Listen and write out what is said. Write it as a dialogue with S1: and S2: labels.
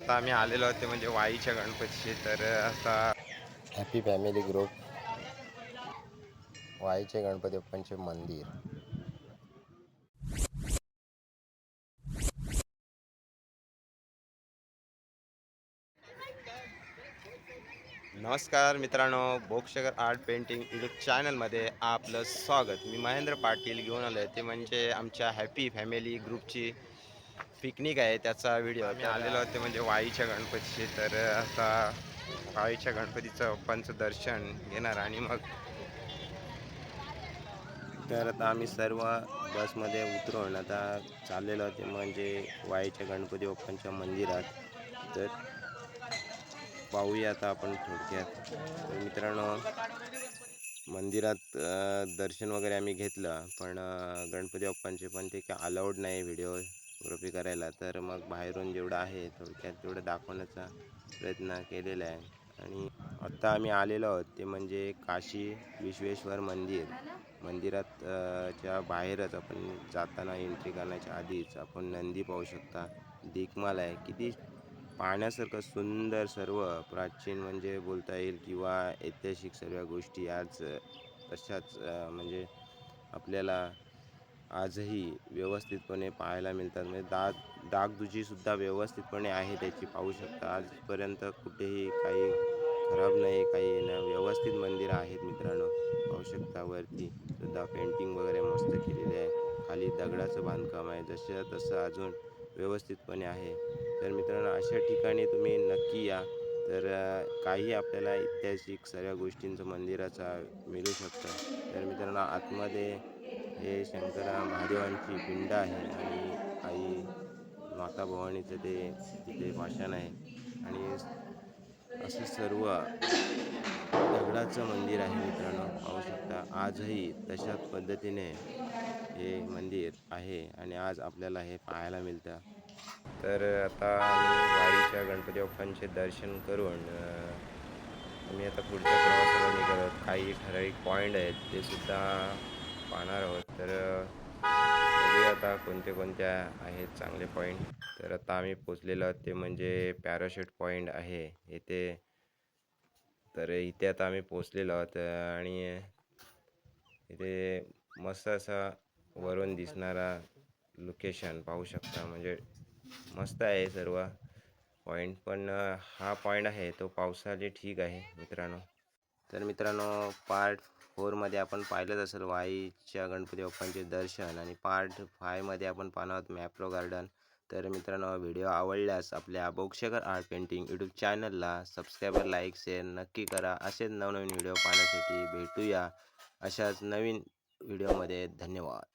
S1: आता आम्ही आलेलो होते म्हणजे वाईच्या गणपतीचे तर आता
S2: हॅपी फॅमिली ग्रुप वाईचे गणपती बाप्पांचे मंदिर.
S1: नमस्कार मित्रांनो बोक्षकर आर्ट पेंटिंग यूट्यूब चॅनलमध्ये आपलं स्वागत. मी महेंद्र पाटील घेऊन आलो आहे ते म्हणजे आमच्या हॅपी फॅमिली ग्रुपची पिकनिक आहे त्याचा व्हिडिओ आम्ही आलेलो होते म्हणजे वाईच्या गणपतीचे तर आता वाईच्या गणपतीचं पप्पांचं दर्शन घेणार आणि मग
S2: तर आता आम्ही सर्व बसमध्ये उतरून आता चाललेलो होते म्हणजे वाईच्या गणपती बाप्पांच्या मंदिरात. तर पाहूया आता आपण थोडक्यात. तर मित्रांनो मंदिरात दर्शन वगैरे आम्ही घेतलं पण गणपती बाप्पांचे पण ते काय अलाउड नाही व्हिडिओ व्हिडिओग्राफी करायला. तर मग बाहेरून जेवढं आहे थोडक्यात तेवढं दाखवण्याचा प्रयत्न केलेला आहे. आणि आत्ता आम्ही आलेलो आहोत ते म्हणजे काशी विश्वेश्वर मंदिर. मंदिरात च्या बाहेरच आपण जाताना एंट्री करण्याच्या आधीच आपण नंदी पाहू शकता. दिगमाल आहे. किती पाहण्यासारखं सुंदर सर्व प्राचीन म्हणजे बोलता येईल किंवा ऐतिहासिक सर्व गोष्टी आज तशाच म्हणजे आपल्याला आजही व्यवस्थितपणे पाहायला मिळतात. म्हणजे दाग डागदुजीसुद्धा व्यवस्थितपणे आहे त्याची पाहू शकता. आजपर्यंत कुठेही काही खराब नाही काही ना व्यवस्थित मंदिर आहेत मित्रांनो. पाहू शकता वरती सुद्धा पेंटिंग वगैरे मस्त केलेली आहे. खाली दगडाचं बांधकाम आहे. जसं तसं अजून व्यवस्थितपणे आहे. तर मित्रांनो अशा ठिकाणी तुम्ही नक्की या. तर काही आपल्याला ऐतिहासिक सर्व गोष्टींचं मंदिराचा मिळू शकतं. तर मित्रांनो आतमध्ये हे शंकरा महादेवांची पिंड आहे आणि आई माता भवानीचं ते तिथे भाषण आहे. आणि असं सर्व दगडाचं मंदिर आहे मित्रांनो पाहू शकता. आजही तशाच पद्धतीने हे मंदिर आहे आणि आज आपल्याला हे पाहायला मिळतं.
S1: तर आता त्या गणपती बाप्पांचे दर्शन करून आम्ही आता पुढच्या प्रवासाला निघत आहोत काही ठराविक पॉईंट आहेत ते सुद्धा पाहणार आहोत. तर बघूया आता कोणते कोणत्या आहेत चांगले पॉईंट तर आता आम्ही पोचलेलो आहोत ते म्हणजे पॅराशूट पॉईंट आहे इथे. तर इथे आता आम्ही पोचलेलो आहोत आणि इथे मस्त असा वरून दिसणारा लोकेशन पाहू शकता. म्हणजे मस्त आहे सर्व. पॉईंट पण हा पॉईंट आहे तो पावसाळी ठीक आहे मित्रांनो.
S2: तर मित्रांनो पार्ट फोरमध्ये आपण पाहिलंच असेल वाईच्या गणपती बाप्पांचे दर्शन आणि पार्ट फायमध्ये आपण पाहणार आहोत मॅप्रो गार्डन. तर मित्रांनो व्हिडिओ आवडल्यास आपल्या बोक्षकर आर्ट पेंटिंग यूट्यूब चॅनलला सबस्क्राईबर लाईक शेअर नक्की करा. असेच नवनवीन व्हिडिओ पाहण्यासाठी भेटूया. अशाच नवीन व्हिडिओमध्ये धन्यवाद.